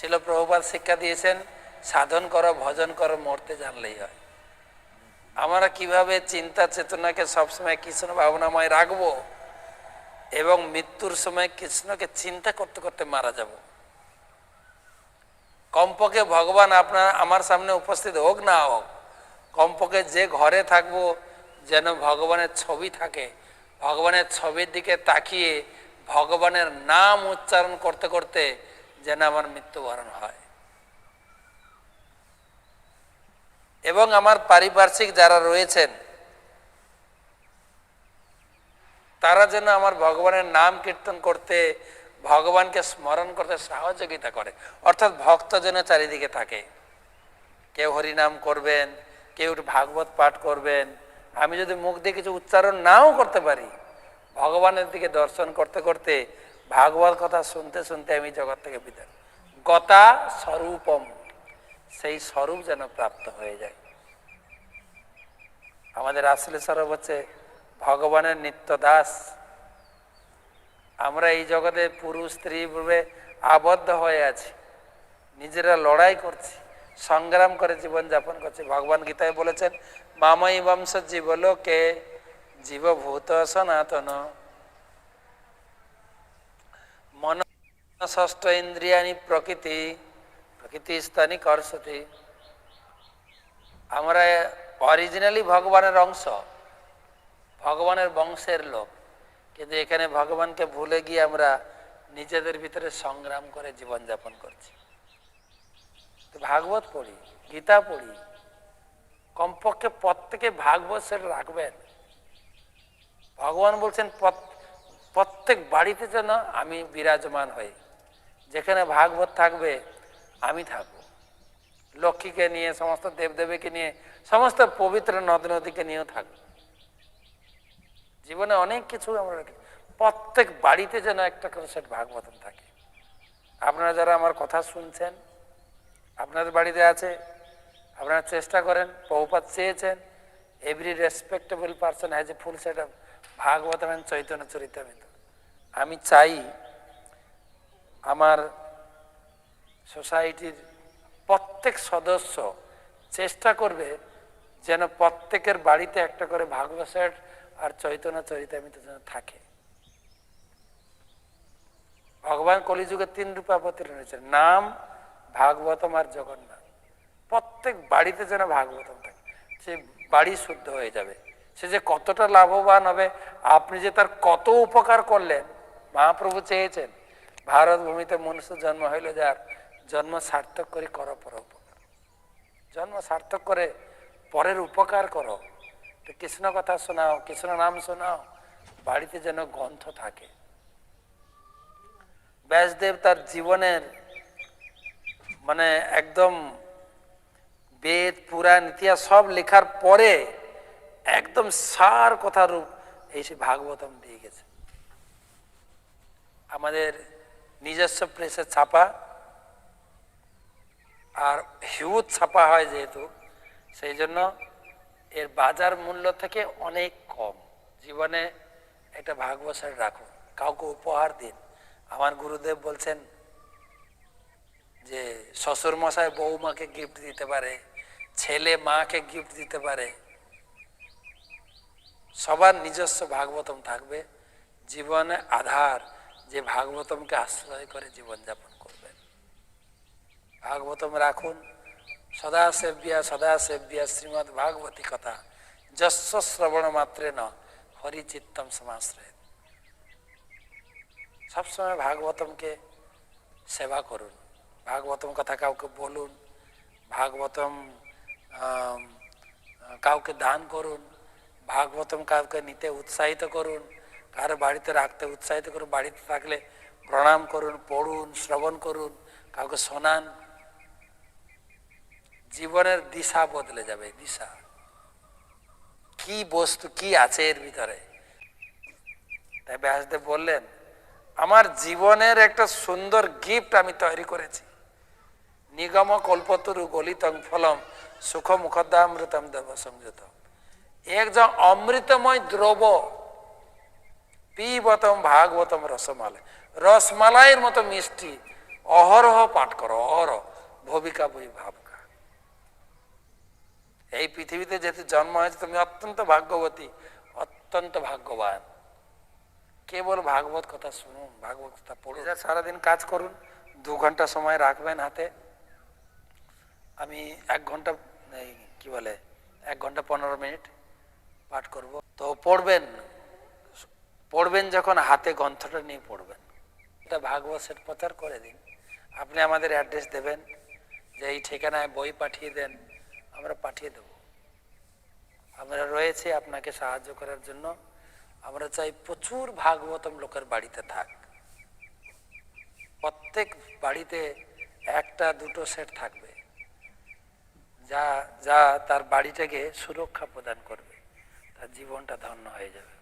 ছিল প্রভুপাত শিক্ষা দিয়েছেন, সাধন করো, ভজন করো, মরতে জানলেই হয়। আমরা কীভাবে চিন্তা চেতনাকে সবসময় কৃষ্ণ ভাবনাময় রাখব এবং মৃত্যুর সময় কৃষ্ণকে চিন্তা করতে করতে মারা যাব? কমপক্ষে ভগবান আপনার, আমার সামনে উপস্থিত হোক না হোক, কমপক্ষে যে ঘরে থাকব যেন ভগবানের ছবি থাকে, ভগবানের ছবির দিকে তাকিয়ে ভগবানের নাম উচ্চারণ করতে করতে যেন আমার মৃত্যুবরণ হয়। এবং আমার পারিপার্শ্বিক যারা রয়েছেন, তারা যেন আমার ভগবানের নাম কীর্তন করতে, ভগবানকে স্মরণ করতে সহযোগিতা করে। অর্থাৎ ভক্ত যেন চারিদিকে থাকে। কেউ হরিনাম করবেন, কেউ ভাগবত পাঠ করবেন। আমি যদি মুখ দিয়ে কিছু উচ্চারণ নাও করতে পারি, ভগবানের দিকে দর্শন করতে করতে ভাগবত কথা শুনতে শুনতে আমি জগৎ থেকে বিদায় গতা স্বরূপম, সেই স্বরূপ যেন প্রাপ্ত হয়ে যায়। আমাদের আসলে স্বরূপ হচ্ছে ভগবানের নিত্য দাস আমরা এই জগতে পুরুষ, স্ত্রী রূপে আবদ্ধ হয়ে আছি। নিজেরা লড়াই করছি, সংগ্রাম করে জীবন যাপন করছি। ভগবান গীতায় বলেছেন মামাই বংশ জীবলোকে, জীবভূত সনাতন মন ষষ্ঠ ইন্দ্রিয়ানি প্রকৃতি প্রকৃতি স্থানী কর্ষতি আমরা অরিজিনালি ভগবানের অংশ ভগবানের বংশের লোক কিন্তু এখানে ভগবানকে ভুলে গিয়ে আমরা নিজেদের ভিতরে সংগ্রাম করে জীবনযাপন করছি ভাগবত পড়ি গীতা পড়ি কমপক্ষে প্রত্যেকে ভাগবত সেটা রাখবেন ভগবান বলছেন প্রত্যেক বাড়িতে যেন আমি বিরাজমান হই যেখানে ভাগবত থাকবে, আমি থাকব। লক্ষ্মীকে নিয়ে, সমস্ত দেবদেবীকে নিয়ে, সমস্ত পবিত্র নদ নদীকে নিয়েও থাকব। জীবনে অনেক কিছু আমরা প্রত্যেক বাড়িতে যেন একটা করে সেট ভাগবতম থাকে। আপনারা যারা আমার কথা শুনছেন, আপনাদের বাড়িতে আছে, আপনারা চেষ্টা করেন বহুপাত চেয়েছেন every respectable person has a full set of Bhagavatam and Chaitanya Charitamrita আমি চাই আমার সোসাইটির প্রত্যেক সদস্য চেষ্টা করবে যেন প্রত্যেকের বাড়িতে একটা করে ভাগবত আর চৈতন্য চরিতামিত যেন থাকে। ভগবান কলিযুগে তিন রূপে অবতীর্ণ হয়েছে নাম ভাগবতম আর জগন্নাথ। প্রত্যেক বাড়িতে যেন ভাগবতম থাকে। সে বাড়ি শুদ্ধ হয়ে যাবে। সে যে কতটা লাভবান হবে, আপনি যে তার কত উপকার করলেন, মহাপ্রভু চেয়েছেন ভারত ভূমিতে মনুষ্য জন্ম হইল যার জন্ম সার্থক করে করো পর উপকার। জন্ম সার্থক করে পরের উপকার করো। কৃষ্ণ কথা শোনাও, কৃষ্ণ নাম শোনাও, বাড়িতে যেন গ্রন্থ থাকে। ব্যাসদেব তার জীবনের মানে একদম বেদ, পুরাণ, ইতিহাস সব লেখার পরে একদম সার কথা রূপ এই সে ভাগবতম দিয়ে গেছে। আমাদের নিজস্ব প্রেসের ছাপা আর হিউজ ছাপা হয় যেহেতু, সেই জন্য এর বাজার মূল্য থেকে অনেক কম। জীবনে একটা ভাগবসার রাখুন কাউকে উপহার দিন। আমার গুরুদেব বলছেন যে, শ্বশুর মশাই বৌমাকে গিফট দিতে পারে, ছেলে মাকে গিফট দিতে পারে। সবার নিজস্ব ভাগবতম থাকবে। জীবনে আধার যে ভাগবতমকে আশ্রয় করে জীবনযাপন করবেন। ভাগবতম রাখুন সদা সেব্যা সদা সেব্যা শ্রীমৎ ভাগবতী কথা যস্ব শ্রবণ মাত্রে ন, হরিচিত্তম সমাশ্রয় সবসময় ভাগবতমকে সেবা করুন। ভাগবতম কথা কাউকে বলুন, ভাগবতম কাউকে দান করুন, ভাগবতম কাউকে নিতে উৎসাহিত করুন কারও বাড়িতে রাখতে, উৎসাহিত করুন বাড়িতে থাকলে প্রণাম করুন, পড়ুন, শ্রবণ করুন, কাউকে শোনান। জীবনের দিশা বদলে যাবে দিশা। কি বস্তু, কি আছে এর ভিতরে? তাই ব্যাসদেব বললেন, আমার জীবনের একটা সুন্দর গিফট আমি তৈরি করেছি। নিগম কল্পতরু গলিতং ফলম সুখ মুখদামৃতম দেব সংযত একজন অমৃতময় দ্রব পিবতম ভাগবতম, রসমালাই। রসমালাইয়ের মতো মিষ্টি। অহরহ পাঠ করো, অহরহ। ভবিকা বই ভাবকা। এই পৃথিবীতে যেহেতু জন্ম হয়েছে, তুমি অত্যন্ত ভাগ্যবতী, অত্যন্ত ভাগ্যবান। কেবল ভাগবত কথা শুনুন, ভাগবত কথা পড়ুন। যা সারাদিন কাজ করুন, দু ঘণ্টা সময় রাখবেন হাতে। আমি এক ঘণ্টা কি বলে, এক ঘণ্টা পনেরো মিনিট পাঠ করব। তো পড়বেন পড়বেন যখন, হাতে গ্রন্থটা নিয়ে পড়বেন। এটা ভাগবত সেট প্রচার করে দিন। আপনি আমাদের অ্যাড্রেস দেবেন, যে এই ঠিকানায় বই পাঠিয়ে দেন, আমরা পাঠিয়ে দেব। আমরা রয়েছে আপনাকে সাহায্য করার জন্য। আমরা চাই প্রচুর ভাগবতম লোকের বাড়িতে থাক। প্রত্যেক বাড়িতে একটা, দুটো সেট থাকবে। যা যা তার বাড়িটাকে সুরক্ষা প্রদান করবে। তার জীবনটা ধন্য হয়ে যাবে।